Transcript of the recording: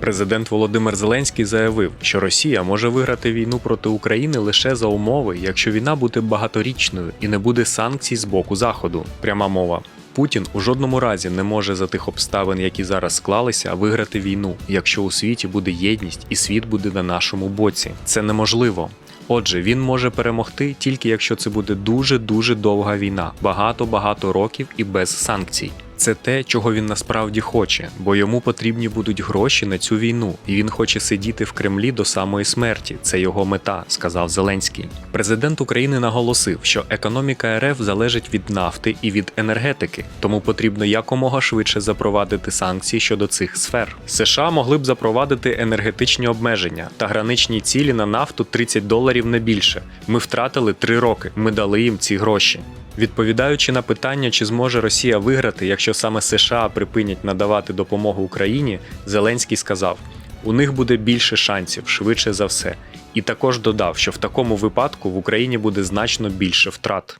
Президент Володимир Зеленський заявив, що Росія може виграти війну проти України лише за умови, якщо війна буде багаторічною і не буде санкцій з боку Заходу. Пряма мова. Путін у жодному разі не може за тих обставин, які зараз склалися, виграти війну, якщо у світі буде єдність і світ буде на нашому боці. Це неможливо. Отже, він може перемогти тільки якщо це буде дуже дуже довга війна, багато-багато років і без санкцій. Це те, чого він насправді хоче, бо йому потрібні будуть гроші на цю війну, і він хоче сидіти в Кремлі до самої смерті. Це його мета, сказав Зеленський. Президент України наголосив, що економіка РФ залежить від нафти і від енергетики, тому потрібно якомога швидше запровадити санкції щодо цих сфер. США могли б запровадити енергетичні обмеження та граничні цілі на нафту 30 доларів не більше. Ми втратили три роки. Ми дали їм ці гроші. Відповідаючи на питання, чи зможе Росія виграти, якщо саме США припинять надавати допомогу Україні, Зеленський сказав: у них буде більше шансів, швидше за все. І також додав, що в такому випадку в Україні буде значно більше втрат.